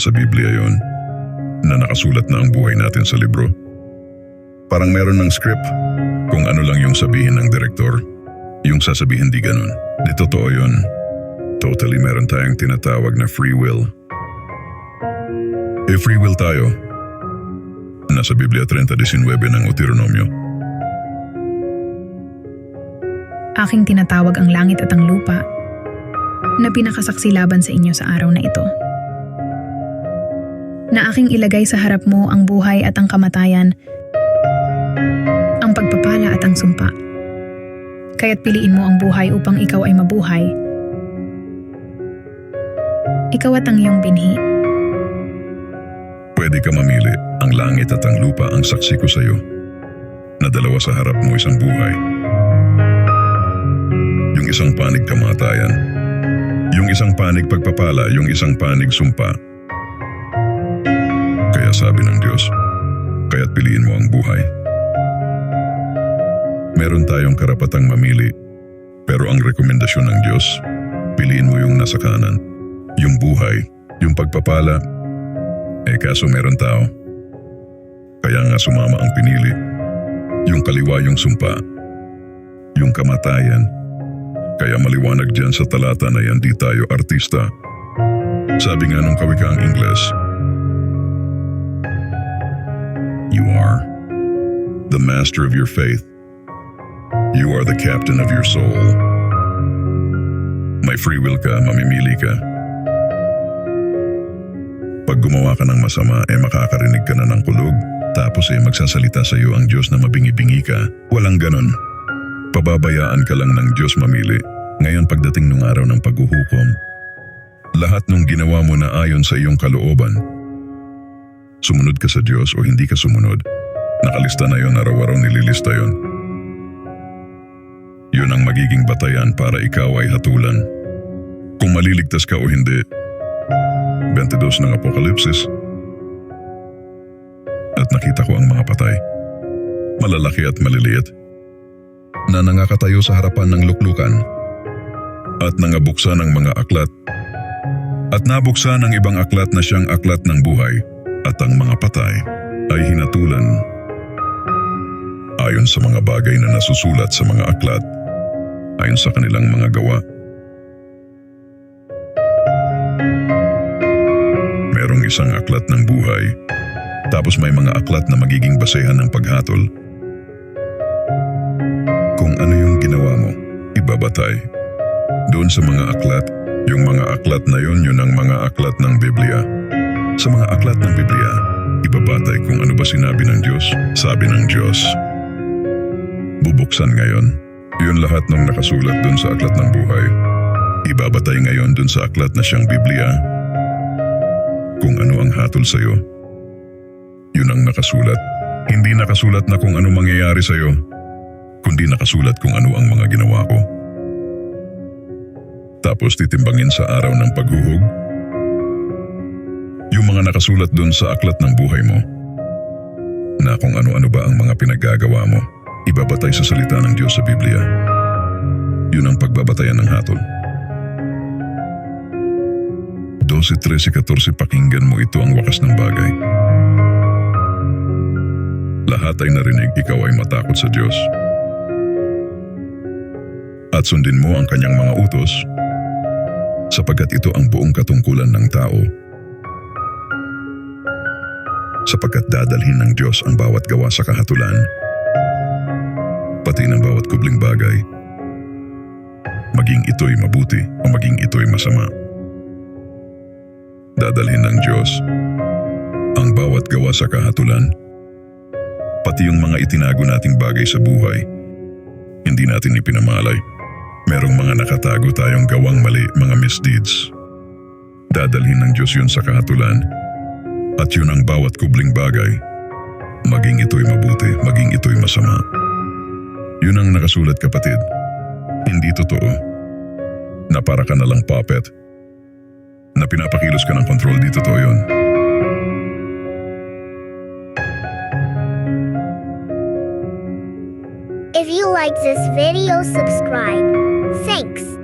sa Biblia yon na nakasulat na ang buhay natin sa libro. Parang meron ng script kung ano lang yung sabihin ng direktor. Yung sasabihin di ganun. Di totoo yun. Totally meron tayong tinatawag na free will. E free will tayo. Nasa Biblia 30.19 ng Deuteronomio. Aking tinatawag ang langit at ang lupa na pinakasaksi laban sa inyo sa araw na ito. Na aking ilagay sa harap mo ang buhay at ang kamatayan, ang pagpapala at ang sumpa. Kaya't piliin mo ang buhay upang ikaw ay mabuhay. Ikaw at ang iyong binhi. Pwede ka mamili. Ang langit at ang lupa ang saksi ko sa iyo. Na dalawa sa harap mo isang buhay. Yung isang panig kamatayan. Yung isang panig pagpapala, yung isang panig sumpa. Kaya sabi ng Diyos, kaya't piliin mo ang buhay. Meron tayong karapatang mamili, pero ang rekomendasyon ng Diyos, piliin mo yung nasa kanan. Yung buhay, yung pagpapala, eh kaso meron tao. Kaya nga sumama ang pinili. Yung kaliwa yung sumpa. Yung kamatayan. Kaya maliwanag dyan sa talata na yan di tayo artista. Sabi nga nung kawikaang Ingles, master of your faith. You are the captain of your soul. May free will ka, mamimili ka. Pag gumawa ka ng masama, eh makakarinig ka na ng kulog. Tapos eh magsasalita sa iyo ang Diyos na mabingi-bingi ka. Walang ganon. Pababayaan ka lang ng Diyos mamili. Ngayon pagdating nung araw ng paghuhukom, lahat nung ginawa mo na ayon sa iyong kalooban, sumunod ka sa Diyos o hindi ka sumunod, nakalista na yon araw-araw nililista yon. Yun ang magiging batayan para ikaw ay hatulan. Kung maliligtas ka o hindi, 22 ng Apokalipsis. At nakita ko ang mga patay, malalaki at maliliit, na nangakatayo sa harapan ng luklukan at nangabuksan ng mga aklat at nabuksan ng ibang aklat na siyang aklat ng buhay at ang mga patay ay hinatulan ayon sa mga bagay na nasusulat sa mga aklat ayon sa kanilang mga gawa. Merong isang aklat ng buhay, tapos may mga aklat na magiging basehan ng paghatol. Kung ano yung ginawa mo, ibabatay. Doon sa mga aklat, yung mga aklat na yun, yun ang mga aklat ng Biblia. Sa mga aklat ng Biblia, ibabatay kung ano ba sinabi ng Diyos, sabi ng Diyos. Bubuksan ngayon, yun lahat ng nakasulat doon sa aklat ng buhay. Ibabatay ngayon doon sa aklat na siyang Biblia. Kung ano ang hatol sa iyo. Yun ang nakasulat. Hindi nakasulat na kung ano mangyayari sa iyo, kundi nakasulat kung ano ang mga ginawa ko. Tapos titimbangin sa araw ng paghuhog. Yung mga nakasulat doon sa aklat ng buhay mo. Na kung ano-ano ba ang mga pinagagawa mo, ibabatay sa salita ng Diyos sa Biblia. Yun ang pagbabatayan ng hatol. 12, 13, 14 pakinggan mo ito ang wakas ng bagay. Lahat ay narinig ikaw ay matakot sa Diyos. At sundin mo ang kanyang mga utos sapagkat ito ang buong katungkulan ng tao. Sapagkat dadalhin ng Diyos ang bawat gawa sa kahatulan, pati ng bawat kubling bagay, maging ito'y mabuti o maging ito'y masama. Dadalhin ng Diyos ang bawat gawa sa kahatulan, pati yung mga itinago nating bagay sa buhay, hindi natin ipinamalay. Merong mga nakatago tayong gawang mali, mga misdeeds. Dadalhin ng Diyos yun sa kahatulan, at yun ang bawat kubling bagay, maging ito'y mabuti, maging ito'y masama. Yun ang nakasulat kapatid. Hindi totoo. Na para ka nalang puppet. Na pinapakilos ka ng control, di totoo yun. If you like this video, subscribe. Thanks.